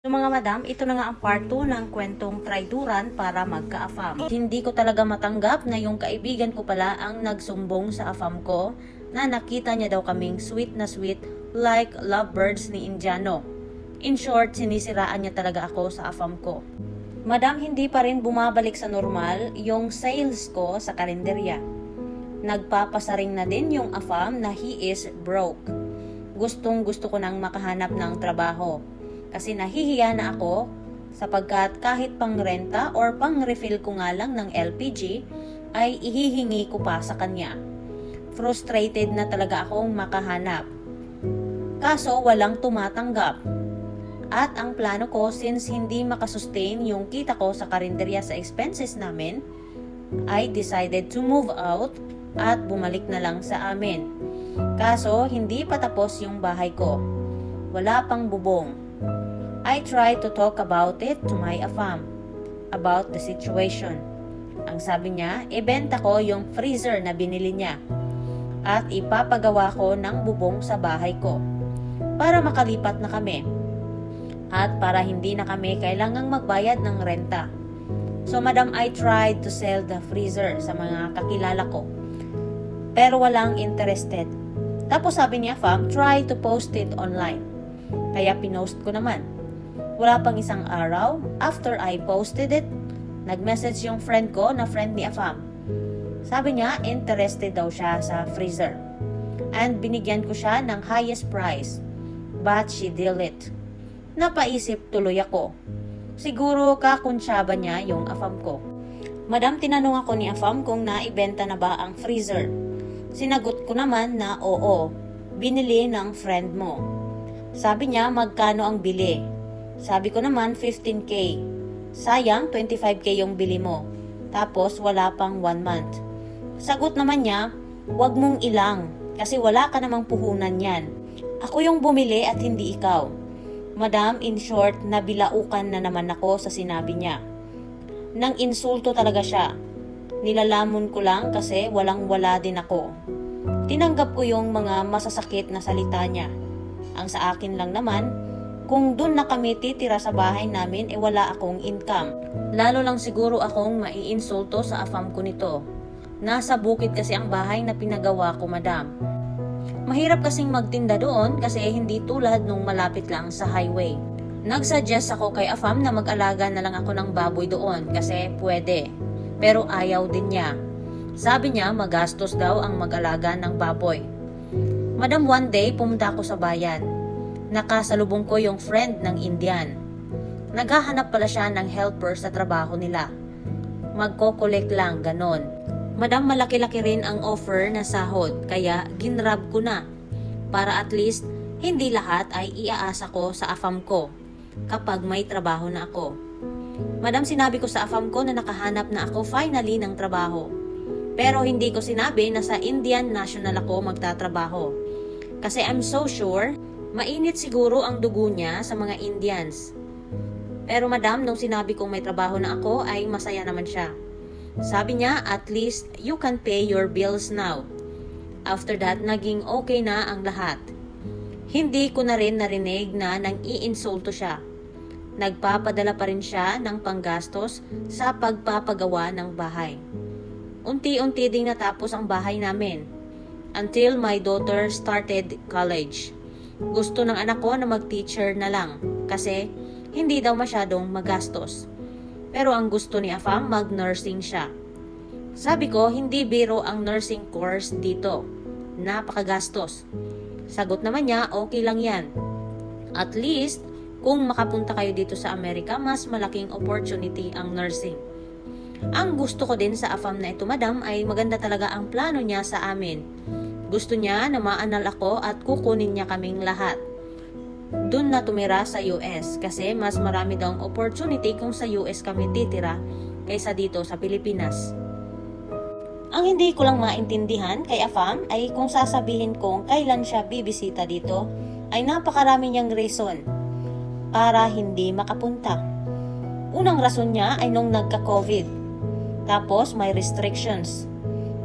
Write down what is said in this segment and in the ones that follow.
So mga madam, ito na nga ang part 2 ng kwentong traiduran para magka-afam. Hindi ko talaga matanggap na yung kaibigan ko pala ang nagsumbong sa afam ko na nakita niya daw kaming sweet na sweet like lovebirds ni Indiano. In short, sinisiraan niya talaga ako sa afam ko. Madam, hindi pa rin bumabalik sa normal yung sales ko sa karinderya. Nagpapasaring na din yung afam na he is broke. Gustong gusto ko nang makahanap ng trabaho kasi nahihiya na ako sapagkat kahit pang renta or pang refill ko nga lang ng LPG ay ihihingi ko pa sa kanya. Frustrated na talaga akong makahanap. Kaso walang tumatanggap. At ang plano ko since hindi makasustain yung kita ko sa karinderya sa expenses namin, I decided to move out at bumalik na lang sa amin. Kaso hindi pa tapos yung bahay ko. Wala pang bubong. I tried to talk about it to my afam, about the situation. Ang sabi niya, ibenta ko yung freezer na binili niya at ipapagawa ko ng bubong sa bahay ko para makalipat na kami at para hindi na kami kailangang magbayad ng renta. So madam, I tried to sell the freezer sa mga kakilala ko pero walang interested. Tapos sabi niya, fam, try to post it online. Kaya pinost ko naman. Wala pang isang araw, after I posted it, nag-message yung friend ko na friend ni Afam. Sabi niya, interested daw siya sa freezer. And binigyan ko siya ng highest price. But she deal it. Napaisip tuloy ako. Siguro kakunsyaba niya yung Afam ko. Madam, tinanong ako ni Afam kung naibenta na ba ang freezer. Sinagot ko naman na oo, binili ng friend mo. Sabi niya magkano ang bili. Sabi ko naman 15k. Sayang 25k yung bili mo. Tapos wala pang 1 month. Sagot naman niya, wag mong ilang kasi wala ka namang puhunan yan. Ako yung bumili at hindi ikaw. Madam, in short, nabilaukan na naman ako sa sinabi niya. Nang insulto talaga siya. Nilalamon ko lang kasi walang wala din ako. Tinanggap ko yung mga masasakit na salita niya. Ang sa akin lang naman, kung doon na kami titira sa bahay namin, e eh wala akong income. Lalo lang siguro akong maiinsulto sa afam ko nito. Nasa bukid kasi ang bahay na pinagawa ko, madam. Mahirap kasing magtinda doon kasi hindi tulad nung malapit lang sa highway. Nagsuggest ako kay Afam na mag-alaga na lang ako ng baboy doon kasi pwede. Pero ayaw din niya. Sabi niya magastos daw ang mag-alaga ng baboy. Madam, one day pumunta ako sa bayan nakasalubong ko yung friend ng Indian. Naghahanap pala siya ng helper sa trabaho nila. Magko-collect lang, ganon. Madam, malaki-laki rin ang offer na sahod, kaya ginrab ko na. Para at least, hindi lahat ay iaasa ko sa afam ko kapag may trabaho na ako. Madam, sinabi ko sa afam ko na nakahanap na ako finally ng trabaho. Pero hindi ko sinabi na sa Indian National ako magtatrabaho. Kasi I'm so sure Mainit siguro ang dugo niya sa mga Indians. Pero madam, nung sinabi kong may trabaho na ako, ay masaya naman siya. Sabi niya, at least you can pay your bills now. After that, naging okay na ang lahat. Hindi ko na rin narinig na nang iinsulto siya. Nagpapadala pa rin siya ng panggastos sa pagpapagawa ng bahay. Unti-unti ding natapos ang bahay namin until my daughter started college. Gusto ng anak ko na mag-teacher na lang kasi hindi daw masyadong magastos. Pero ang gusto ni Afam, mag-nursing siya. Sabi ko, hindi biro ang nursing course dito. Napakagastos. Sagot naman niya, okay lang yan. At least, kung makapunta kayo dito sa Amerika, mas malaking opportunity ang nursing. Ang gusto ko din sa AFAM na ito, madam, ay maganda talaga ang plano niya sa amin. Gusto niya na maanal ako at kukunin niya kaming lahat. Doon na tumira sa US kasi mas marami daw opportunity kung sa US kami titira kaysa dito sa Pilipinas. Ang hindi ko lang maintindihan kay Afam ay kung sasabihin kong kailan siya bibisita dito ay napakarami niyang reason para hindi makapunta. Unang rason niya ay nung nagka-COVID. Tapos may restrictions.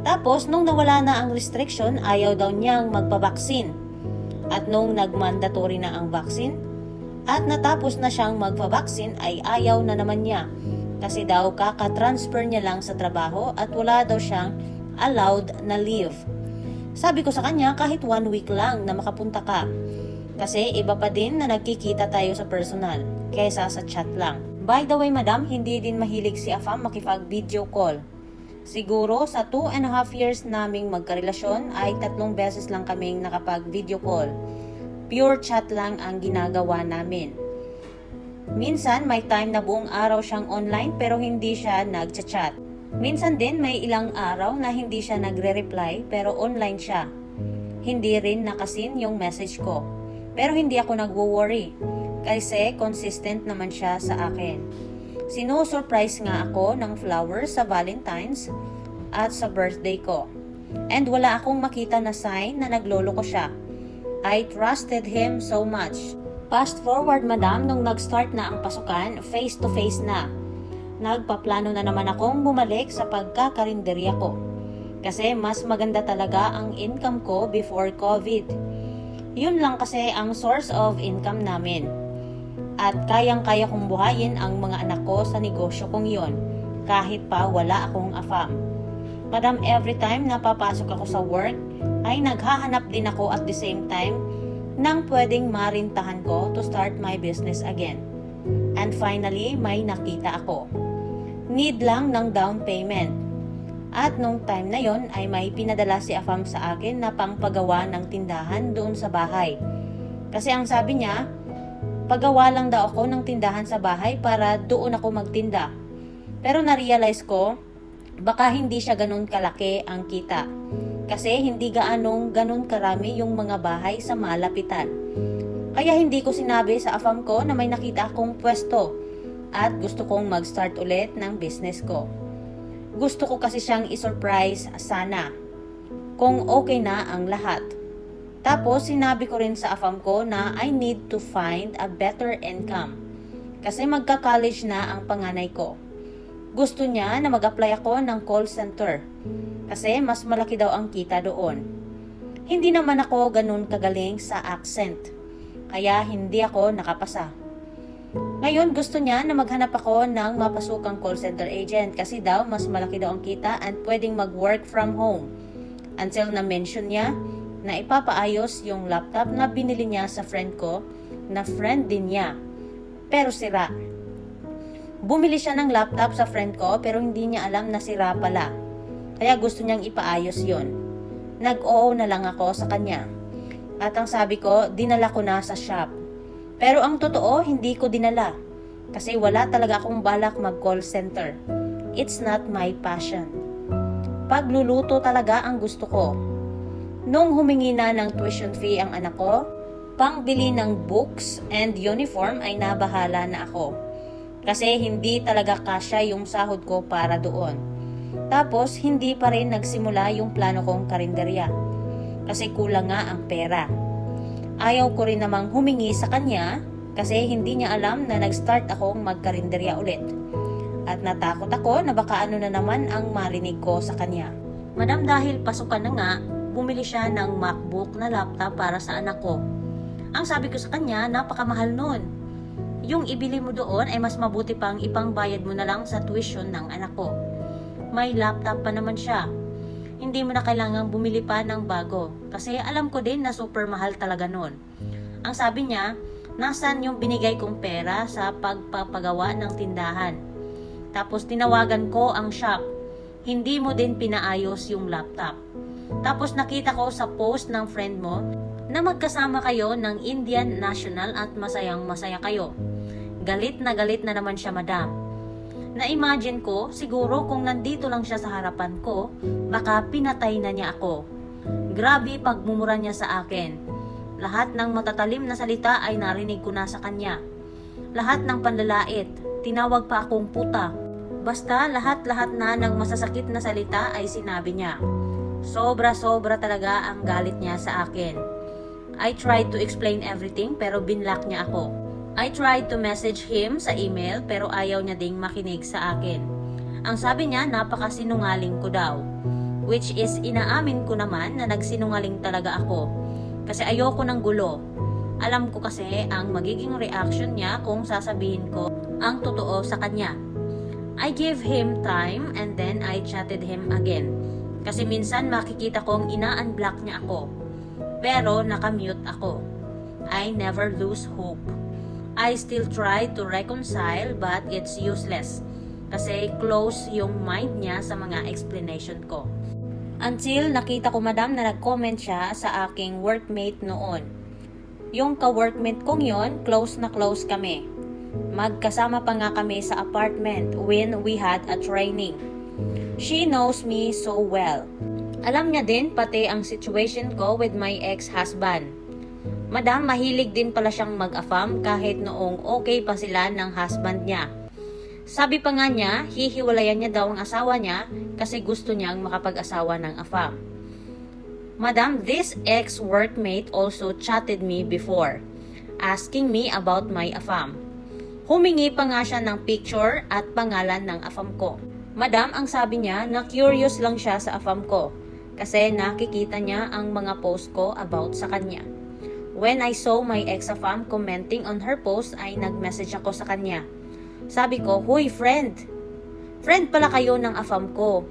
Tapos, nung nawala na ang restriction, ayaw daw niyang magpabaksin. At nung nag-mandatory na ang vaccine, At natapos na siyang magpabaksin ay ayaw na naman niya. Kasi daw kaka-transfer niya lang sa trabaho at wala daw siyang allowed na leave. Sabi ko sa kanya kahit one week lang na makapunta ka. Kasi iba pa din na nagkikita tayo sa personal kaysa sa chat lang. By the way madam, hindi din mahilig si Afam makipag video call. Siguro sa two and a half years naming magkarelasyon ay tatlong beses lang kaming nakapag video call. Pure chat lang ang ginagawa namin. Minsan may time na buong araw siyang online pero hindi siya nagchat-chat. Minsan din may ilang araw na hindi siya nagre-reply pero online siya. Hindi rin nakasin yung message ko. Pero hindi ako nagwo-worry kasi consistent naman siya sa akin. Sino-surprise nga ako ng flowers sa Valentine's at sa birthday ko. And wala akong makita na sign na naglolo ko siya. I trusted him so much. Fast forward madam, nung nag-start na ang pasukan, face to face na. Nagpaplano na naman akong bumalik sa pagkakarinderya ko. Kasi mas maganda talaga ang income ko before COVID. Yun lang kasi ang source of income namin. At kayang-kaya kong buhayin ang mga anak ko sa negosyo kong yon kahit pa wala akong afam. Madam, every time na papasok ako sa work, ay naghahanap din ako at the same time nang pwedeng marintahan ko to start my business again. And finally, may nakita ako. Need lang ng down payment. At nung time na yon ay may pinadala si Afam sa akin na pangpagawa ng tindahan doon sa bahay. Kasi ang sabi niya, pagawa lang daw ako ng tindahan sa bahay para doon ako magtinda. Pero na-realize ko, baka hindi siya ganun kalaki ang kita. Kasi hindi gaanong ganun karami yung mga bahay sa malapitan. Kaya hindi ko sinabi sa afam ko na may nakita akong pwesto at gusto kong mag-start ulit ng business ko. Gusto ko kasi siyang isurprise sana kung okay na ang lahat. Tapos sinabi ko rin sa afam ko na I need to find a better income kasi magka-college na ang panganay ko. Gusto niya na mag-apply ako ng call center kasi mas malaki daw ang kita doon. Hindi naman ako ganun kagaling sa accent, kaya hindi ako nakapasa. Ngayon gusto niya na maghanap ako ng mapasukang call center agent kasi daw mas malaki daw ang kita and pwedeng mag-work from home. Until na-mention niya na ipapaayos yung laptop na binili niya sa friend ko na friend din niya. Pero sira. Bumili siya ng laptop sa friend ko pero hindi niya alam na sira pala. Kaya gusto niyang ipaayos yon. Nag-oo na lang ako sa kanya. At ang sabi ko, dinala ko na sa shop. Pero ang totoo, hindi ko dinala. Kasi wala talaga akong balak mag-call center. It's not my passion. Pagluluto talaga ang gusto ko. Nung humingi na ng tuition fee ang anak ko, pangbili ng books and uniform ay nabahala na ako. Kasi hindi talaga kasya yung sahod ko para doon. Tapos, hindi pa rin nagsimula yung plano kong karinderya. Kasi kulang nga ang pera. Ayaw ko rin namang humingi sa kanya kasi hindi niya alam na nag-start akong magkarinderya ulit. At natakot ako na baka ano na naman ang marinig ko sa kanya. Madam dahil pasukan na nga, bumili siya ng MacBook na laptop para sa anak ko. Ang sabi ko sa kanya, napakamahal nun. Yung ibili mo doon ay mas mabuti pang ipangbayad mo na lang sa tuition ng anak ko may laptop pa naman siya. Hindi mo na kailangang bumili pa ng bago kasi alam ko din na super mahal talaga nun. Ang sabi niya, nasan yung binigay kong pera sa pagpapagawa ng tindahan. Tapos tinawagan ko ang shop. Hindi mo din pinaayos yung laptop. Tapos nakita ko sa post ng friend mo na magkasama kayo ng Indian National at masayang masaya kayo. Galit na galit na naman siya madam na-imagine ko, siguro kung nandito lang siya sa harapan ko, baka pinatay na niya ako. Grabe pagmumura niya sa akin. Lahat ng matatalim na salita ay narinig ko na sa kanya. Lahat ng panlalait, tinawag pa akong puta. Basta lahat-lahat na ng masasakit na salita ay sinabi niya. Sobra-sobra talaga ang galit niya sa akin. I tried to explain everything pero binlock niya ako. I tried to message him sa email pero ayaw niya ding makinig sa akin. Ang sabi niya, napakasinungaling ko daw. Which is, inaamin ko naman na nagsinungaling talaga ako. Kasi ayoko ng gulo. Alam ko kasi ang magiging reaction niya kung sasabihin ko ang totoo sa kanya. I gave him time and then I chatted him again. Kasi minsan makikita kong ina-unblock niya ako. Pero nakamute ako. I never lose hope. I still try to reconcile but it's useless. Kasi close yung mind niya sa mga explanation ko. Until nakita ko madam na nag-comment siya sa aking workmate noon. Yung ka-workmate kong yon, close na close kami. Magkasama pa nga kami sa apartment when we had a training. She knows me so well. Alam niya din pati ang situation ko with my ex-husband. Madam, mahilig din pala siyang mag-afam kahit noong okay pa sila ng husband niya. Sabi pa nga niya, hihiwalayan niya daw ang asawa niya kasi gusto niyang makapag-asawa ng afam. Madam, this ex-workmate also chatted me before, asking me about my afam. Humingi pa nga siya ng picture at pangalan ng afam ko. Madam, ang sabi niya na curious lang siya sa afam ko kasi nakikita niya ang mga post ko about sa kanya. When I saw my ex-afam commenting on her post ay nag-message ako sa kanya. Sabi ko, Huy friend, friend pala kayo ng afam ko.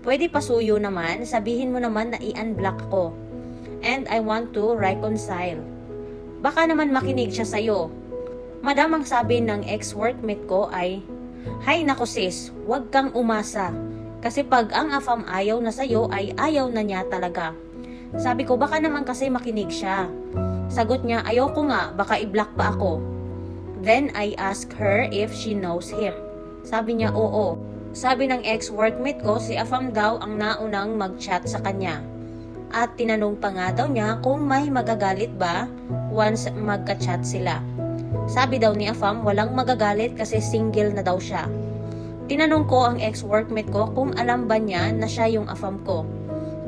Pwede pasuyo naman, sabihin mo naman na i-unblock ko. And I want to reconcile. Baka naman makinig siya sa'yo. Madam ang sabi ng ex-workmate ko ay, Hay nako sis, huwag kang umasa. Kasi pag ang afam ayaw na sa'yo ay ayaw na niya talaga. Sabi ko baka naman kasi makinig siya. Sagot niya, ayoko nga, baka i-block pa ako. Then I asked her if she knows him. Sabi niya, oo. Sabi ng ex-workmate ko, si Afam daw ang naunang mag-chat sa kanya. At tinanong pa nga daw niya kung may magagalit ba once magka-chat sila. Sabi daw ni Afam, walang magagalit kasi single na daw siya. Tinanong ko ang ex-workmate ko kung alam ba niya na siya yung Afam ko.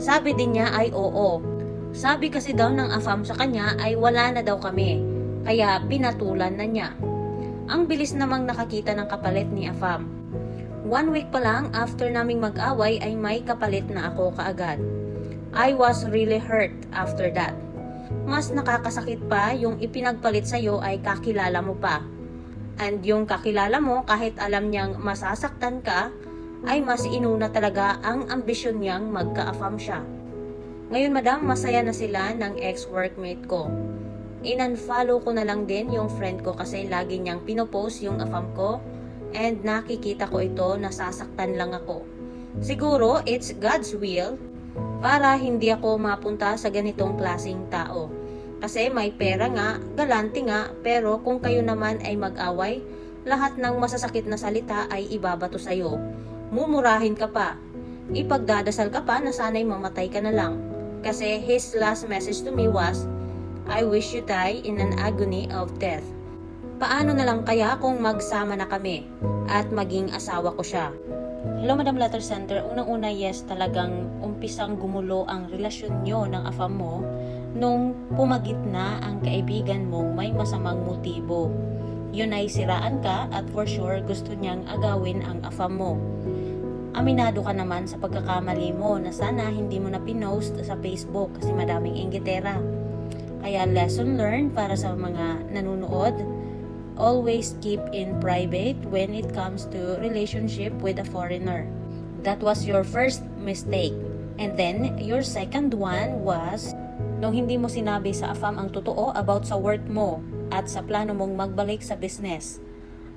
Sabi din niya ay oo. Sabi kasi daw ng Afam sa kanya ay wala na daw kami. Kaya pinatulan na niya. Ang bilis namang nakakita ng kapalit ni Afam. One week pa lang after naming mag-away ay may kapalit na ako kaagad. I was really hurt after that. Mas nakakasakit pa yung ipinagpalit sa'yo ay kakilala mo pa. And yung kakilala mo kahit alam niyang masasaktan ka, ay mas inuna talaga ang ambisyon niyang magka-afam siya. Ngayon madam, masaya na sila ng ex-workmate ko. In-unfollow ko na lang din yung friend ko kasi lagi niyang pinopost yung afam ko and nakikita ko ito nasasaktan lang ako. Siguro it's God's will para hindi ako mapunta sa ganitong klasing tao. Kasi may pera nga, galante nga, pero kung kayo naman ay mag-away, lahat ng masasakit na salita ay ibabato sa'yo. Mumurahin ka pa. Ipagdadasal ka pa na sana'y mamatay ka na lang. Kasi his last message to me was, I wish you die in an agony of death. Paano na lang kaya kung magsama na kami at maging asawa ko siya? Hello Madam Letter Center, unang-una yes talagang umpisang gumulo ang relasyon nyo ng afam mo nung pumagit na ang kaibigan mong may masamang motibo. Yun ay siraan ka at for sure gusto niyang agawin ang afam mo. Aminado ka naman sa pagkakamali mo na sana hindi mo na pinost sa Facebook kasi madaming inggitera. Kaya lesson learned para sa mga nanonood, always keep in private when it comes to relationship with a foreigner. That was your first mistake. And then, your second one was nung hindi mo sinabi sa AFAM ang totoo about sa work mo at sa plano mong magbalik sa business.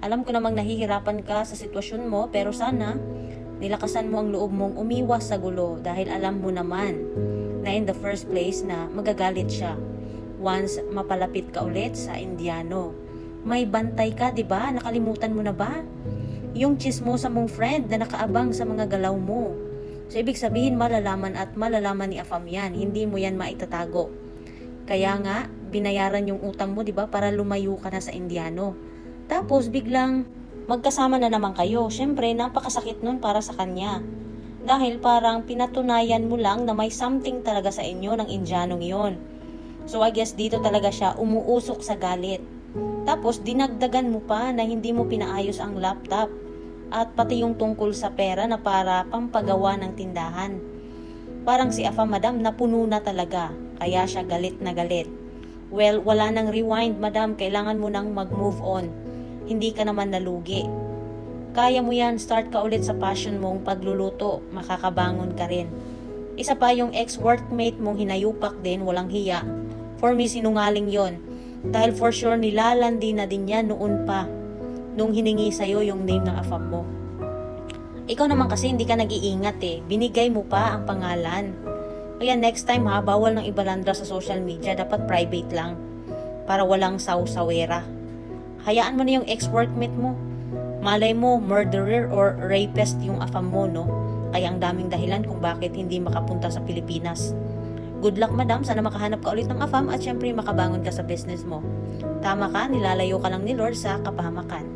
Alam ko namang nahihirapan ka sa sitwasyon mo pero sana nilakasan mo ang loob mong umiwas sa gulo dahil alam mo naman na in the first place na magagalit siya once mapalapit ka ulit sa Indiano. May bantay ka, 'di ba? Nakalimutan mo na ba? Yung chismosa mong friend na nakaabang sa mga galaw mo. So, ibig sabihin, malalaman at malalaman ni Afam yan. Hindi mo yan maitatago. Kaya nga, binayaran yung utang mo, di ba, para lumayo ka na sa Indiano. Tapos, biglang magkasama na naman kayo. Siyempre, napakasakit nun para sa kanya. Dahil parang pinatunayan mo lang na may something talaga sa inyo ng Indianong yon. So, I guess dito talaga siya umuusok sa galit. Tapos, dinagdagan mo pa na hindi mo pinaayos ang laptop at pati yung tungkol sa pera na para pampagawa ng tindahan. Parang si Afa Madam napuno na talaga, kaya siya galit na galit. Well, wala nang rewind, madam. Kailangan mo nang mag-move on. Hindi ka naman nalugi. Kaya mo yan, start ka ulit sa passion mong pagluluto. Makakabangon ka rin. Isa pa yung ex-workmate mong hinayupak din, walang hiya. For me, sinungaling yon. Dahil for sure, nilalandi na din yan noon pa. Nung hiningi sa'yo yung name ng afam mo. Ikaw naman kasi hindi ka nag-iingat eh. Binigay mo pa ang pangalan. Kaya next time ha, bawal ng ibalandra sa social media. Dapat private lang. Para walang saw-sawera. Hayaan mo na yung ex-workmate mo. Malay mo, murderer or rapist yung afam mo, no? Kaya ang daming dahilan kung bakit hindi makapunta sa Pilipinas. Good luck, madam. Sana makahanap ka ulit ng afam at syempre makabangon ka sa business mo. Tama ka, nilalayo ka lang ni Lord sa kapahamakan.